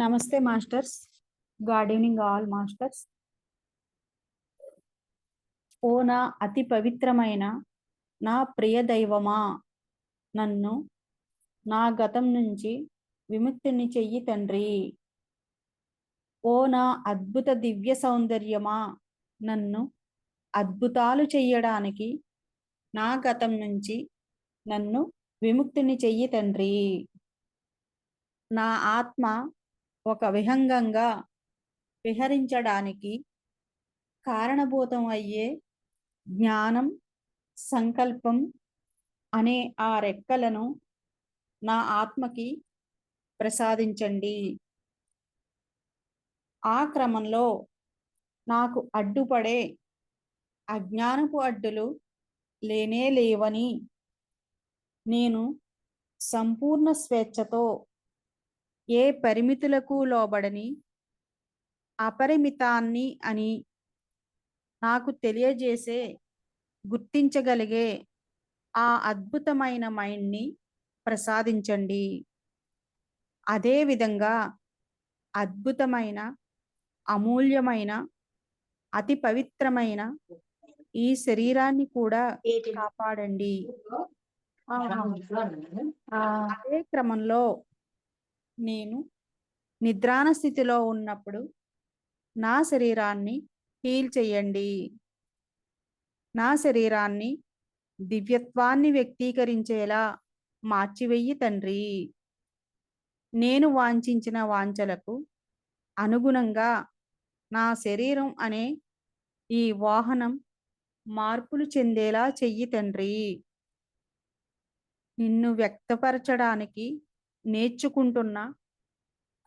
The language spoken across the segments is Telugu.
నమస్తే masters. Good evening all masters. ఓ నా అతి పవిత్రమైన నా ప్రియ దైవమా నన్ను నా గతం నుంచి విముక్తిని చెయ్యి తండ్రి. ఓ నా అద్భుత దివ్య సౌందర్యమా నన్ను అద్భుతాలు చెయ్యడానికి నా గతం నుంచి నన్ను విముక్తిని చెయ్యి తండ్రి. నా ఆత్మ ఒక విహంగంగా విహరించడానికి కారణభూతం అయ్యే జ్ఞానం సంకల్పం అనే ఆ రెక్కలను నా ఆత్మకి ప్రసాదించండి. ఆ క్రమంలో నాకు అడ్డుపడే అజ్ఞానపు అడ్డులు లేనే లేవని నేను సంపూర్ణ స్వేచ్ఛతో ఏ పరిమితులకు లోబడని అపరిమితాన్ని అని నాకు తెలియజేసే గుర్తించగలిగే ఆ అద్భుతమైన మైండ్ని ప్రసాదించండి. అదేవిధంగా అద్భుతమైన అమూల్యమైన అతి పవిత్రమైన ఈ శరీరాన్ని కూడా కాపాడండి. అదే క్రమంలో నేను నిద్రాణ స్థితిలో ఉన్నప్పుడు నా శరీరాన్ని హీల్ చేయండి నా శరీరాన్ని దివ్యత్వాన్ని వ్యక్తీకరించేలా మార్చివెయ్యి తండ్రి. నేను వాంఛించిన వాంఛలకు అనుగుణంగా నా శరీరం అనే ఈ వాహనం మార్పులు చెందేలా చెయ్యి తండ్రి. నిన్ను వ్యక్తపరచడానికి నేర్చుకుంటున్న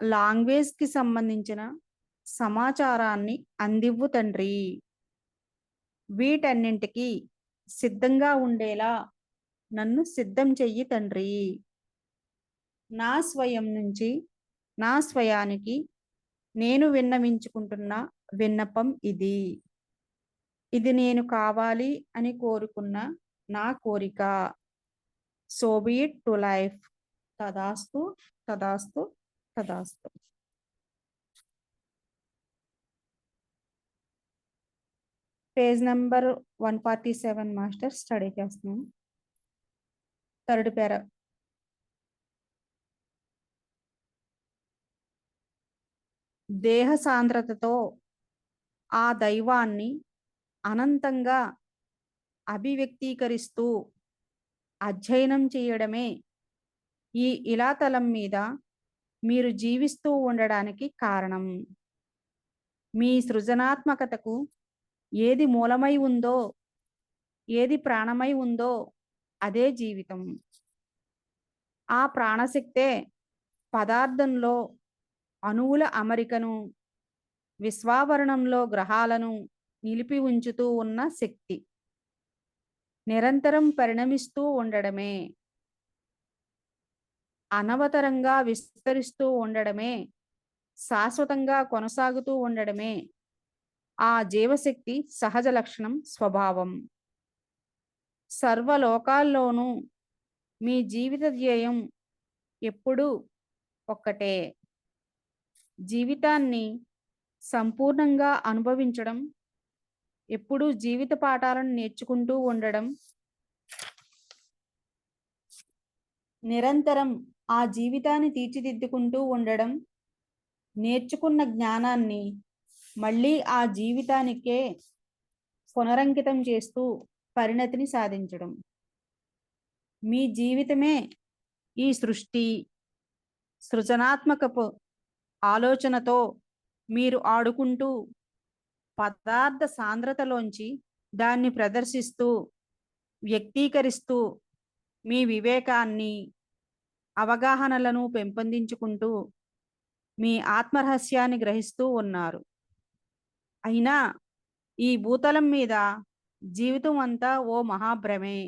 లాంగ్వేజ్కి సంబంధించిన సమాచారాన్ని అందివ్వు తండ్రి. వీటన్నింటికి సిద్ధంగా ఉండేలా నన్ను సిద్ధం చెయ్యి తండ్రి. నా స్వయం నుంచి నా స్వయానికి నేను విన్నవించుకుంటున్న విన్నపం ఇది. ఇది నేను కావాలి అని కోరుకున్న నా కోరిక. So be it to life. తదాస్తు తదాస్తు తదాస్తు page number one forty seven master study చేస్తున్నాం. థర్డ్ పేర దేహ సాంద్రతతో ఆ దైవాన్ని అనంతంగా అభివ్యక్తీకరిస్తూ అధ్యయనం చేయడమే ఈ ఇలాతలం మీద మీరు జీవిస్తూ ఉండడానికి కారణం. మీ సృజనాత్మకతకు ఏది మూలమై ఉందో ఏది ప్రాణమై ఉందో అదే జీవితం. ఆ ప్రాణశక్తే పదార్థంలో అణువుల అమరికను విశ్వావరణంలో గ్రహాలను నిలిపి ఉంచుతూ ఉన్న శక్తి. నిరంతరం పరిణమిస్తూ ఉండడమే. అనవతరంగా విస్తరిస్తూ ఉండడమే శాశ్వతంగా కొనసాగుతూ ఉండడమే ఆ జీవశక్తి సహజ లక్షణం స్వభావం. సర్వలోకాల్లోనూ మీ జీవిత ధ్యేయం ఎప్పుడూ ఒక్కటే. జీవితాన్ని సంపూర్ణంగా అనుభవించడం ఎప్పుడూ జీవిత పాఠాలను నేర్చుకుంటూ ఉండడం నిరంతరం ఆ జీవితాన్ని తీర్చిదిద్దుకుంటూ ఉండడం నేర్చుకున్న జ్ఞానాన్ని మళ్ళీ ఆ జీవితానికే పునరంకితం చేస్తూ పరిణతిని సాధించడం. మీ జీవితమే ఈ సృష్టి సృజనాత్మకపు ఆలోచనతో మీరు ఆడుకుంటూ పదార్థ సాంద్రతలోంచి దాన్ని ప్రదర్శిస్తూ వ్యక్తీకరిస్తూ మీ వివేకాన్ని అవగాహనలను పెంపొందించుకుంటూ మీ ఆత్మరహస్యాన్ని గ్రహిస్తూ ఉన్నారు. అయినా ఈ భూతలం మీద జీవితం అంతా ఓ మహాభ్రమే.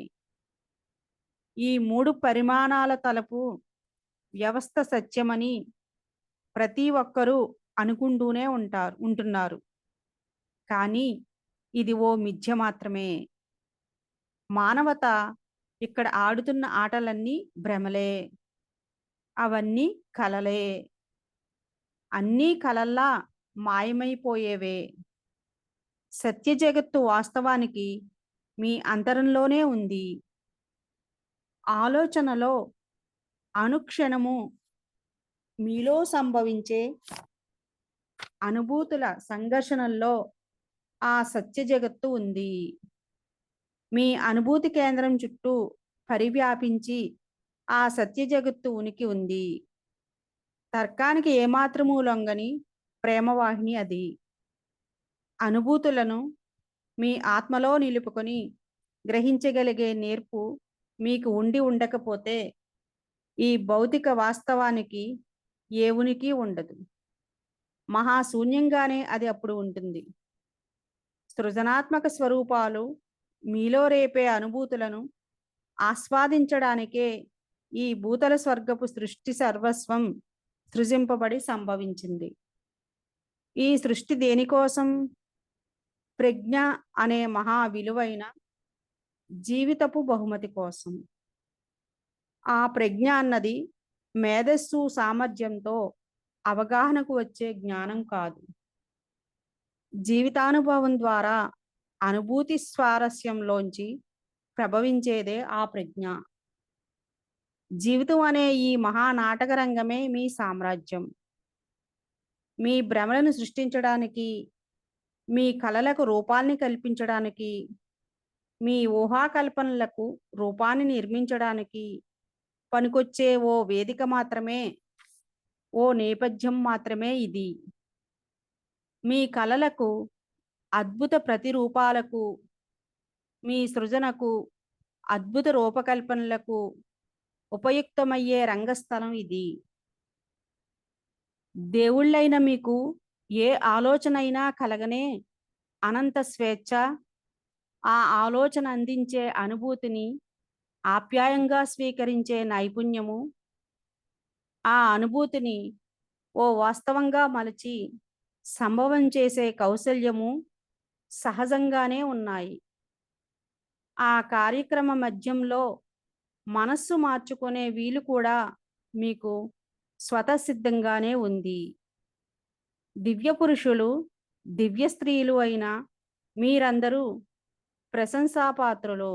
ఈ మూడు పరిమాణాల తలపు వ్యవస్థ సత్యమని ప్రతి ఒక్కరూ అనుకుంటూనే ఉంటారు ఉంటున్నారు. కానీ ఇది ఓ మిథ్య మాత్రమే. మానవత ఇక్కడ ఆడుతున్న ఆటలన్నీ భ్రమలే. అవన్నీ కలలే. అన్నీ కలల్లా మాయమైపోయేవే. సత్య జగత్తు వాస్తవానికి మీ అంతరంలోనే ఉంది. ఆలోచనలో అనుక్షణము మీలో సంభవించే అనుభూతుల సంఘర్షణల్లో ఆ సత్య జగత్తు ఉంది. మీ అనుభూతి కేంద్రం చుట్టూ పరివ్యాపించి ఆ సత్య జగత్తు ఉనికి ఉంది. తర్కానికి ఏమాత్రము లొంగని ప్రేమవాహిని అది. అనుభూతులను మీ ఆత్మలో నిలుపుకొని గ్రహించగలిగే నేర్పు మీకు ఉండి ఉండకపోతే ఈ భౌతిక వాస్తవానికి ఏ ఉనికి ఉండదు. మహాశూన్యంగానే అది అప్పుడు ఉంటుంది. సృజనాత్మక స్వరూపాలు మీలో రేపే అనుభూతులను ఆస్వాదించడానికే ఈ భూతల స్వర్గపు సృష్టి సర్వస్వం సృజింపబడి సంభవించింది. ఈ సృష్టి దేనికోసం ప్రజ్ఞ అనే మహా విలువైన జీవితపు బహుమతి కోసం. ఆ ప్రజ్ఞ అన్నది మేధస్సు సామర్థ్యంతో అవగాహనకు వచ్చే జ్ఞానం కాదు. జీవితానుభవం ద్వారా అనుభూతి స్వారస్యంలోంచి ప్రభవించేదే ఆ ప్రజ్ఞ. జీవితం అనే ఈ మహానాటక రంగమే మీ సామ్రాజ్యం. మీ భ్రమలను సృష్టించడానికి మీ కళలకు రూపాన్ని కల్పించడానికి మీ ఊహాకల్పనలకు రూపాన్ని నిర్మించడానికి పనికొచ్చే ఓ వేదిక మాత్రమే ఓ నేపథ్యం మాత్రమే ఇది. మీ కళలకు అద్భుత ప్రతిరూపాలకు మీ సృజనకు అద్భుత రూపకల్పనలకు ఉపయుక్తమయ్యే రంగస్థలం ఇది. దేవుళ్ళైన మీకు ఏ ఆలోచన అయినా కలగనే అనంత స్వేచ్ఛ ఆ ఆలోచన అందించే అనుభూతిని ఆప్యాయంగా స్వీకరించే నైపుణ్యము ఆ అనుభూతిని ఓ వాస్తవంగా మలచి సంభవం చేసే కౌశల్యము సహజంగానే ఉన్నాయి. ఆ కార్యక్రమ మధ్యంలో మనస్సు మార్చుకునే వీలు కూడా మీకు స్వతసిద్ధంగానే ఉంది. దివ్య పురుషులు దివ్య స్త్రీలు అయిన మీరందరూ ప్రశంసాపాత్రులు.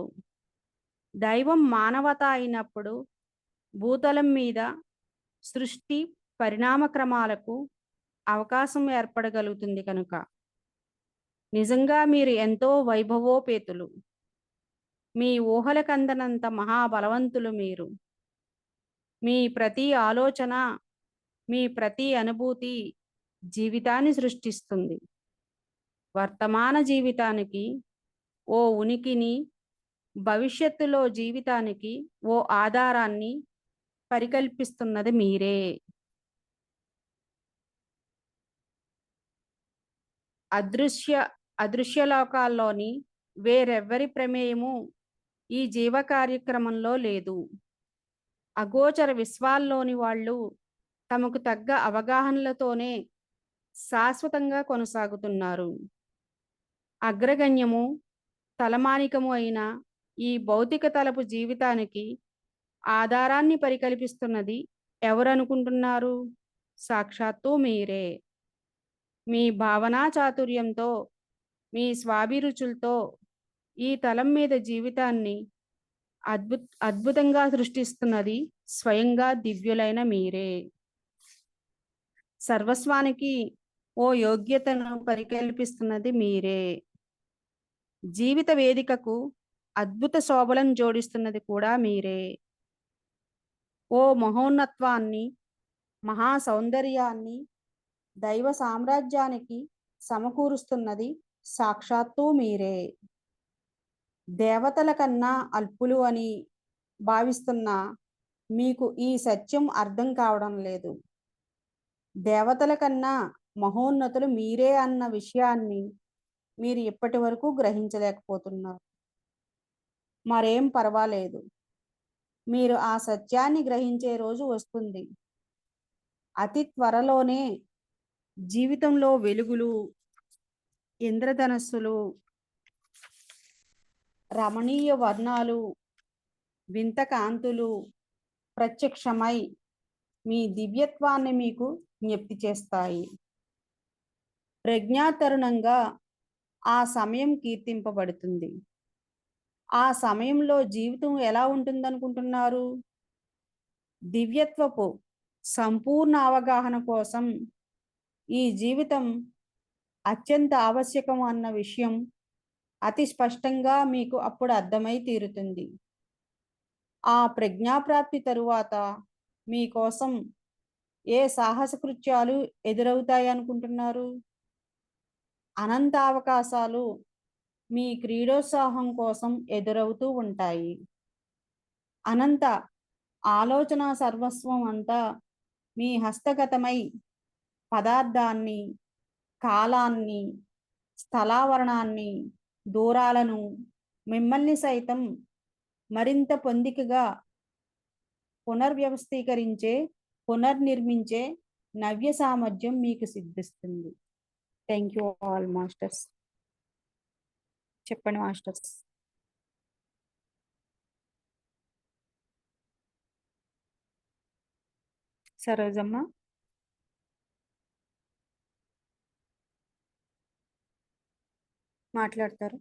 దైవం మానవత అయినప్పుడు భూతలం మీద సృష్టి పరిణామ క్రమాలకు అవకాశం ఏర్పడగలుగుతుంది కనుక. నిజంగా మీరు ఎంతో వైభవోపేతులు. మీ ఊహలకందనంత మహాబలవంతులు మీరు. మీ ప్రతి ఆలోచన మీ ప్రతి అనుభూతి జీవితాన్ని సృష్టిస్తుంది. వర్తమాన జీవితానికి ఓ ఉనికిని భవిష్యత్తులో జీవితానికి ఓ ఆధారాన్ని పరికల్పిస్తున్నది మీరే. అదృశ్య అదృశ్య లోకాల్లోని వేరెవ్వరి ప్రమేయము ఈ జీవ కార్యక్రమంలో లేదు. అగోచర విశ్వాల్లోని వాళ్ళు తమకు తగ్గ అవగాహనలతోనే శాశ్వతంగా కొనసాగుతున్నారు. అగ్రగణ్యము తలమానికము అయిన ఈ భౌతిక తలపు జీవితానికి ఆధారాన్ని పరికల్పిస్తున్నది ఎవరనుకుంటున్నారు? సాక్షాత్తు మీరే. మీ భావనా చాతుర్యంతో మీ స్వాభిరుచులతో ఈ తలం మీద జీవితాన్ని అద్భుత అద్భుతంగా సృష్టిస్తున్నది స్వయంగా దివ్యులైన మీరే. సర్వస్వానికి ఓ యోగ్యతను పరికల్పిస్తున్నది మీరే. జీవిత వేదికకు అద్భుత శోభలను జోడిస్తున్నది కూడా మీరే. ఓ మహోన్నత్వాన్ని మహా సౌందర్యాన్ని దైవ సామ్రాజ్యానికి సమకూరుస్తున్నది సాక్షాత్తు మీరే. దేవతల కన్నా అల్పులు అని భావిస్తున్న మీకు ఈ సత్యం అర్థం కావడం లేదు. దేవతల కన్నా మహోన్నతులు మీరే అన్న విషయాన్ని మీరు ఇప్పటి వరకు గ్రహించలేకపోతున్నారు. మరేం పర్వాలేదు. మీరు ఆ సత్యాన్ని గ్రహించే రోజు వస్తుంది. అతి త్వరలోనే జీవితంలో వెలుగులు ఇంద్రధనస్సులు రమణీయ వర్ణాలు వింత కాంతులు ప్రత్యక్షమై మీ దివ్యత్వాన్ని మీకు జ్ఞప్తి చేస్తాయి. ప్రజ్ఞాతరుణంగా ఆ సమయం కీర్తింపబడుతుంది. ఆ సమయంలో జీవితం ఎలా ఉంటుందనుకుంటున్నారు? దివ్యత్వపు సంపూర్ణ అవగాహన కోసం ఈ జీవితం అత్యంత ఆవశ్యకం అన్న విషయం అతి స్పష్టంగా మీకు అప్పుడు అర్థమై తీరుతుంది. ఆ ప్రజ్ఞాప్రాప్తి తరువాత మీకోసం ఏ సాహస కృత్యాలు ఎదురవుతాయి అనుకుంటున్నారు? అనంత అవకాశాలు మీ క్రీడోత్సాహం కోసం ఎదురవుతూ ఉంటాయి. అనంత ఆలోచన సర్వస్వం అంతా మీ హస్తగతమై పదార్థాన్ని కాలాన్ని స్థలావరణాన్ని దూరాలను మిమ్మల్ని సైతం మరింత పొందికగా పునర్వ్యవస్థీకరించే పునర్నిర్మించే నవ్య సామర్థ్యం మీకు సిద్ధిస్తుంది. థ్యాంక్ యూ ఆల్ మాస్టర్స్ చెప్పండి మాస్టర్స్ సరోజమ్మ? మాట్లాడతారు.